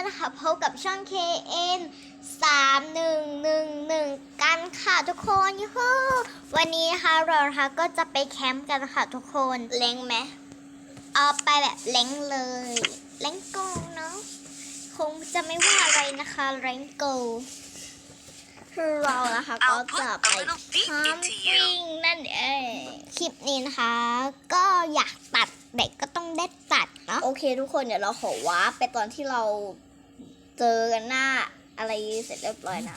ด้วยนะคะ พบกับช่อง KN 3111 กันค่ะทุกคนยูฮูวันนี้นะคะเรานะคะก็จะไปแคมป์กันค่ะทุกคนเล้งไหมเอาไปแบบเล้งเลยเล้งโกงเนาะคงจะไม่ว่าอะไรนะคะเล้งโกคือเรานะคะก็ I'll put จะ a ไป little beat แคม into ปิ้ you. งนั่นเองคลิปนี้นะคะ ก็อยากตัดเด็กก็ต้องได้ตัดเนาะโอเคทุกคนเดี๋ยวเราขอวาร์ปไปตอนที่เรา เจอกันหน้าอะไรเสร็จเรียบร้อยนะ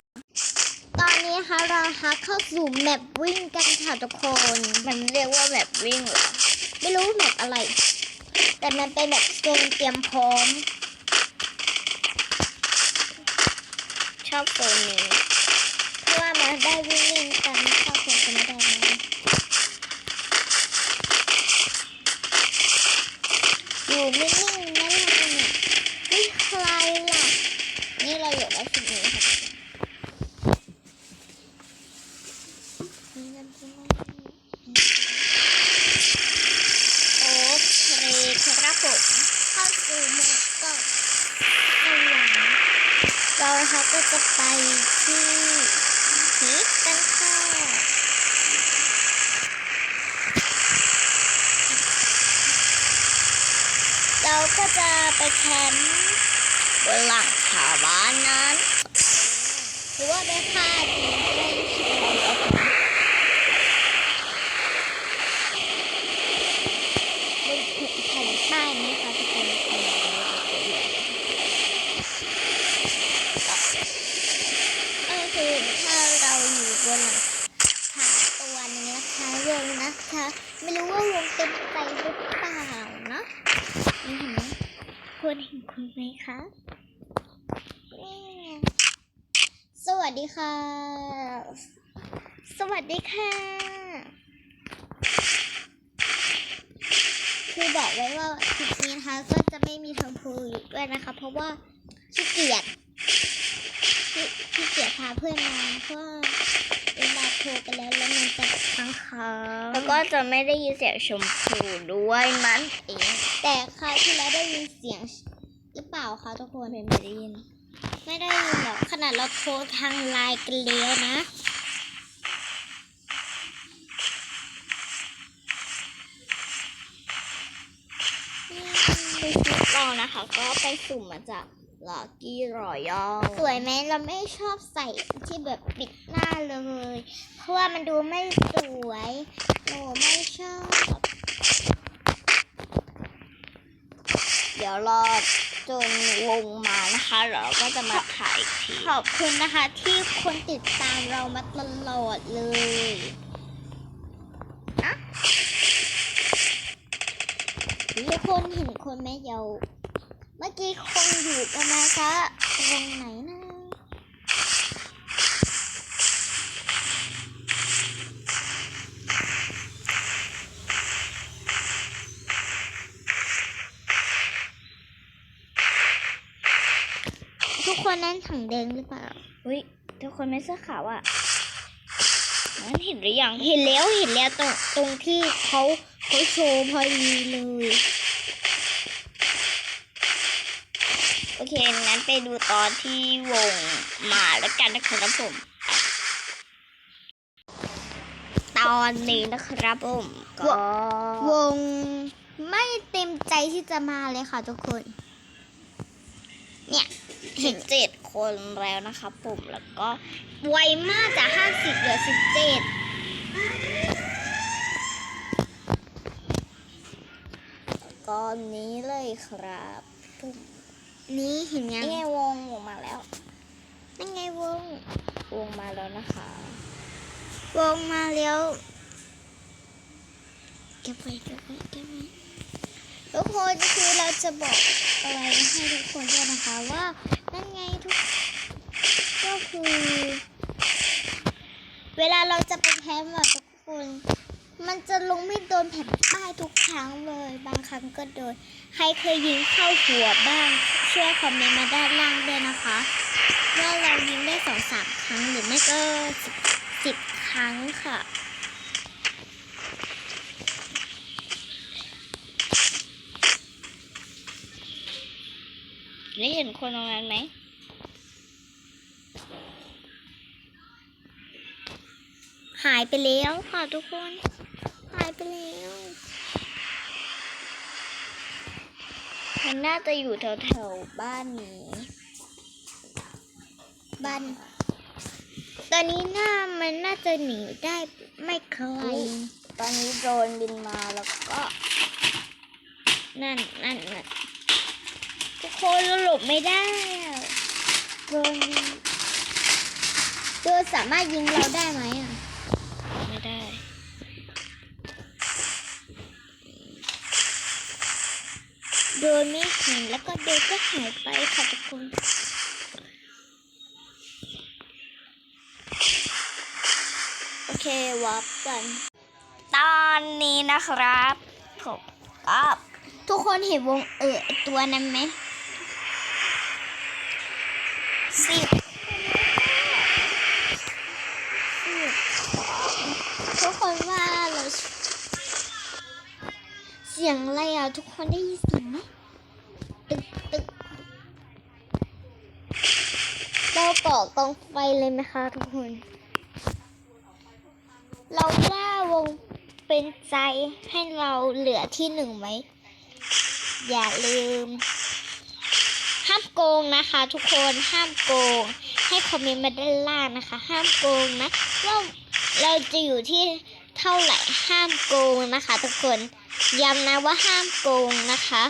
ตอนนี้คะเรานะคะเข้าสู่แมปวิ่งกันค่ะทุกคน มันเรียกว่าแมปวิ่งเหรอ ไม่รู้แมปอะไร แต่มันเป็นแบบเกมเตรียมพร้อม ชอบตัวนี้ เพราะว่ามันได้วิ่งเล่นกันเข้าเกมกันไม่ได้นะอยู่ไม่นิ่งๆนะเราเนี่ยนี่ใครล่ะ นี่เราอยู่แล้วชุดนี้ค่ะ นี่นั่นที่นั่น โอเคครับผม เข้าสู่โหมดก็เอาหลัง เรานะคะก็จะไปที่ฮิตกันค่ะเราก็จะไปแคมป์บนหลังคาบ้านนั้นหรือว่าไปพาดีก็ได้ใช่ไหมบแผ่นป้ายนี้ค่ะทุกคนก็คือถ้าเราอยู่บนหลังคาตัวนี้นะคะวง นะคะ ไม่รู้ว่าวงเต็มใจหรือเปล่าเนาะนี่เห็นไหมคุณเห็นคุณไหมคะนี่สวัสดีค่ะ สวัสดีค่ะ คือบอกไว้ว่าคลิปนี้นะคะก็จะไม่มีทางพูด้วยนะคะ เพราะว่าขี้เกียจขี้เกียจพาเพื่อนมาเพราะ ว่าเวลาโทรไปแล้วแล้วมันจะค้างคาแล้วก็จะไม่ได้ยินเสียงชมพูด้วยมันเองแต่คราวที่แล้วได้ยินเสียงหรือเปล่าคะทุกคนไม่ได้ยิน ไม่ได้ยินหรอกขนาดเราโทรทางไลน์กันแล้วนะคือชุดเรานะคะ ก็ไปสุ่มมาจาก ลักกี้รอยัลสวยไหมเราไม่ชอบใส่ที่แบบปิดหน้าเลย เพราะว่ามันดูไม่สวยหนูไม่ชอบ เดี๋ยวรอจนวงมานะคะ เราก็จะมาถ่ายทีขอบคุณนะคะ ที่คนติดตามเรามาตลอดเลยอะทุกคนเห็นคนไหมเดี๋ยว เมื่อกี้คนอยู่กันนะคะตรงไหนนะทุกคนนั้นถังแดงหรือเปล่าอุ้ยทุกคนไม่เสื้อขาวอะนั้นเห็นหรือยังเห็นแล้วเห็นแล้วตรงตรงที่เขาเขาโชว์พอดีเลย โอเคงั้นไปดูตอนที่วงมาแล้วกันนะครับผม ตอนนี้นะครับผมก็วงไม่เต็มใจที่จะมาเลยค่ะทุกคน เนี่ยเห็นเจ็ดคนแล้วนะครับผมแล้วก็ไวมากจากห้าสิบเหลือสิบเจ็ดก็นี้เลยครับ นี่เห็นยังนี่ไงวงวงมาแล้วนั่นไงวง วงมาแล้วนะคะ วงมาแล้วเก็บไว้เก็บไว้เก็บไว้ทุกคนคือเราจะบอกอะไรให้ทุกคนด้วยนะคะว่านั่นไงทุกก็คือ เวลาเราจะไปแคมป์อะทุกคน มันจะลงไม่โดนแผ่นป้ายทุกครั้งเลย บางครั้งก็โดน ใครเคยยิงเข้าหัวบ้าง ช่วยคอมเมนต์มาด้านล่างด้วยนะคะว่าเรายิงได้สองสามครั้งหรือไม่ก็สิบสิบครั้งค่ะได้เห็นคนตรงนั้นไหมหายไปแล้วค่ะทุกคน ไปแล้วมันน่าจะอยู่แถวๆบ้านนี้ บ้าน ตอนนี้หน้ามันน่าจะหนีได้ไม่ไกลตอนนี้โดรนบินมาแล้วก็ นั่นนั่นน่ะทุกคนเราหลบไม่ได้อะโดนยิงโดนสามารถยิงเราได้ไหมอะ ไม่ได้ โดนไม่เห็นแล้วก็โดนก็หายไปค่ะทุกคนโอเควับกันตอนนี้นะครับผมก็ทุกคนเห็นวงเออตัวนั้นไหมสิบทุกคนว่า เสียงอะไรอะ ทุกคนได้ยินเสียงไหมตึกตึกเราก่อกองไฟเลยไหมคะทุกคน เราว่าวงเป็นใจให้เราเหลือที่หนึ่งไว้อย่าลืม ห้ามโกงนะคะทุกคนห้ามโกง ให้คอมเมนต์มาด้านล่างนะคะ ห้ามโกงนะว่าเราจะอยู่ที่เท่าไหร่ห้ามโกงนะคะทุกคน ย้ำนะว่าห้ามโกงนะคะ